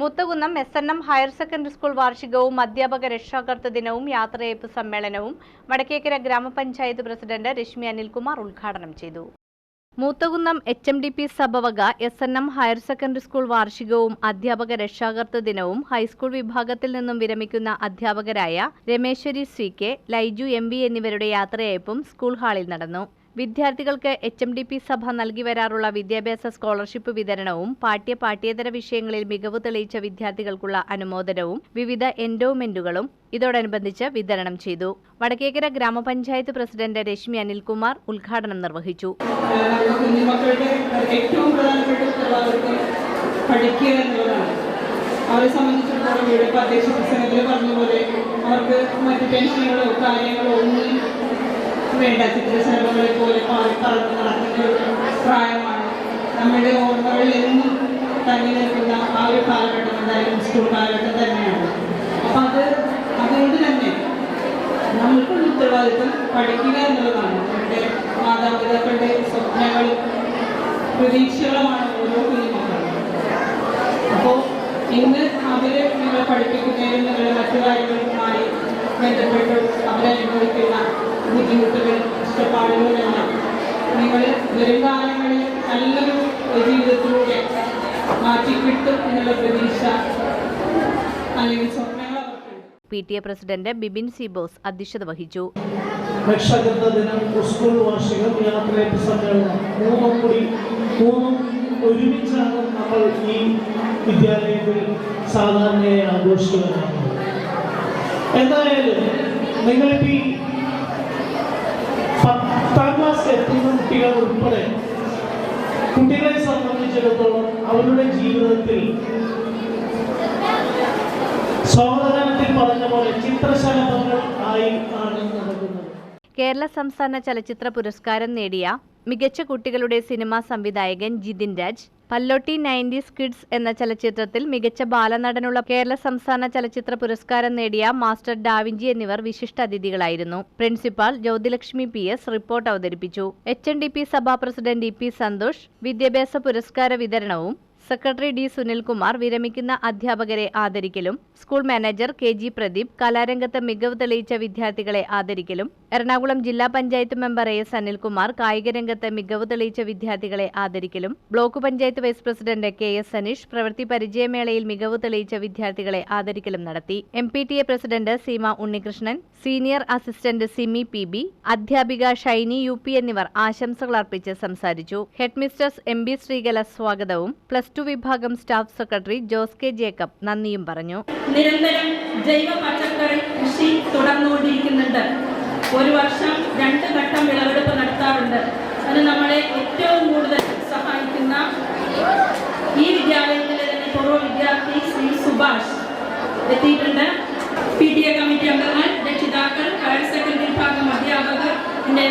Muthakunnam S N M higher secondary school വാർഷികവും അധ്യാപക രക്ഷാകർതൃ ദിനവും യാത്രയയപ്പ് സമ്മേളനവും വടക്കേക്കര ഗ്രാമപഞ്ചായത്ത് പ്രസിഡന്റ് രശ്മി അനിൽകുമാർ ഉദ്ഘാടനം ചെയ്തു. Moothakunnam H M D P സഭവക S N M higher secondary school വാർഷികവും അധ്യാപക രക്ഷാകർതൃ ദിനവും ഹൈസ്കൂൾ വിഭാഗത്തിൽ നിന്നും വിരമിക്കുന്ന അധ്യാപകരായ Rameshwari C K Laiju M V എന്നിവരുടെ യാത്രയയപ്പും സ്കൂൾ ഹാളിൽ നടന്നു. വിദ്യാർത്ഥികൾക്ക് എച്ച് എം ഡി പി സഭ നൽകി വരാറുള്ള വിദ്യാഭ്യാസ സ്കോളർഷിപ്പ് വിതരണവും പാഠ്യ പാഠ്യേതര വിഷയങ്ങളിൽ മികവ് തെളിയിച്ച വിദ്യാർത്ഥികൾക്കുള്ള അനുമോദനവും വിവിധ എൻഡോമെന്റുകളും ഇതോടനുബന്ധിച്ച് വിതരണം ചെയ്തു. വടക്കേക്കര ഗ്രാമപഞ്ചായത്ത് പ്രസിഡന്റ് രശ്മി അനിൽകുമാർ ഉദ്ഘാടനം നിർവഹിച്ചു. അവരെ സംബന്ധിച്ചിടത്തോളം ഇവിടെ പ്രദേശ പ്രസംഗത്തിൽ പറഞ്ഞ പോലെ അവർക്ക് മറ്റ് ടെൻഷനുകളോ കാര്യങ്ങളോ ഒന്നും വേണ്ട ചിത്രശലഭങ്ങളെ പോലെ പാടി പറന്ന് നടക്കുന്ന ഒരു പ്രായമാണ്. നമ്മുടെ ഓർമ്മകളിൽ എന്നും തങ്ങി നിൽക്കുന്ന ആ ഒരു കാലഘട്ടം എന്തായാലും സ്കൂൾ കാലഘട്ടം തന്നെയാണ്. അപ്പം അത് അതുകൊണ്ട് തന്നെ നമ്മൾക്കുള്ള ഉത്തരവാദിത്വം പഠിക്കുക എന്നുള്ളതാണ്. നമ്മുടെ മാതാപിതാക്കളുടെ സ്വപ്നങ്ങളും പ്രതീക്ഷകളുമാണ് ഓരോ കുഞ്ഞുമക്കളും. അപ്പോൾ ഇന്ന് അവരെ നിങ്ങളെ പഠിപ്പിക്കുന്നതിനും നിങ്ങളുടെ മറ്റു കാര്യങ്ങളുമായി ബന്ധപ്പെട്ട് അവരനുഭവിക്കുന്ന ബുദ്ധിമുട്ടുകളും ഇഷ്ടപ്പാടുകളുമെല്ലാം നിങ്ങൾ വരും നല്ലൊരു ജീവിതത്തിലൂടെ മാറ്റിക്കിട്ടും എന്നുള്ള പ്രതീക്ഷ അല്ലെങ്കിൽ P T A president Bibin C Bose അധ്യക്ഷത വഹിച്ചു. രക്ഷാകർത്ത ദിനം സ്കൂൾ വാർഷികം യാത്രയപ്പ് സമ്മേളനം മൂന്നും കൂടി മൂന്നും ഒരുമിച്ചാണ് നമ്മൾ ഈ വിദ്യാലയത്തിൽ സാധാരണയായി ആഘോഷിക്കുന്നത്. എന്തായാലും നിങ്ങൾക്ക് ഈ കുട്ടികൾ ഉൾപ്പെടെ കുട്ടികളെ സംബന്ധിച്ചിടത്തോളം അവരുടെ ജീവിതത്തിൽ സ്വാഗതത്തിൽ പറഞ്ഞ പോലെ ചിത്രശലഭങ്ങൾ ആയി ആണ് നടക്കുന്നത്. കേരള സംസ്ഥാന ചലച്ചിത്ര പുരസ്കാരം നേടിയ മികച്ച കുട്ടികളുടെ സിനിമാ സംവിധായകൻ ജിതിൻ രാജ് പല്ലോട്ടി നയന്റീസ് കിഡ്സ് എന്ന ചലച്ചിത്രത്തിൽ മികച്ച ബാലനടനുള്ള കേരള സംസ്ഥാന ചലച്ചിത്ര പുരസ്കാരം നേടിയ മാസ്റ്റർ ഡാവിഞ്ചി എന്നിവർ വിശിഷ്ട അതിഥികളായിരുന്നു. Principal Jyothilakshmi P S report അവതരിപ്പിച്ചു. എച്ച് എൻ ഡി പി സഭാ പ്രസിഡന്റ് ഇ പി സന്തോഷ് വിദ്യാഭ്യാസ പുരസ്കാര വിതരണവും സെക്രട്ടറി ഡി സുനിൽകുമാർ വിരമിക്കുന്ന അധ്യാപകരെ ആദരിക്കലും school manager K G Pradeep കലാരംഗത്ത് മികവ് തെളിയിച്ച വിദ്യാർത്ഥികളെ ആദരിക്കലും എറണാകുളം ജില്ലാ panchayat member A S Anilkumar കായികരംഗത്ത് മികവ് തെളിയിച്ച വിദ്യാർത്ഥികളെ ആദരിക്കലും block panchayat vice president K S Saneesh പ്രവൃത്തി പരിചയമേളയിൽ മികവ് തെളിയിച്ച വിദ്യാർത്ഥികളെ ആദരിക്കലും നടത്തി. M P T A president Seema Unnikrishnan senior assistant Simi P B അധ്യാപിക ഷൈനി യു പി എന്നിവർ ആശംസകൾ അർപ്പിച്ച് സംസാരിച്ചു. Head mistress M B Sreekala സ്വാഗതവും പ്ലസ് വിഭാഗം staff secretary Jose K Jacob നന്ദിയും പറഞ്ഞു. നിരന്തരം ജൈവ പച്ചക്കറി കൃഷി തുടർന്നുകൊണ്ടിരിക്കുന്നുണ്ട്. ഒരു വർഷം രണ്ട് ഘട്ടം വിളവെടുപ്പ് നടത്താറുണ്ട്. അത് നമ്മളെ ഏറ്റവും കൂടുതൽ സഹായിക്കുന്ന ഈ വിദ്യാലയത്തിലെ തന്നെ പൂർവ വിദ്യാർത്ഥി ശ്രീ സുഭാഷ് എത്തിയിട്ടുണ്ട്. പി ടി എ കമ്മിറ്റി അംഗങ്ങൾ രക്ഷിതാക്കൾ ഹയർ സെക്കൻഡറി വിഭാഗം അധ്യാപകർ എന്റെ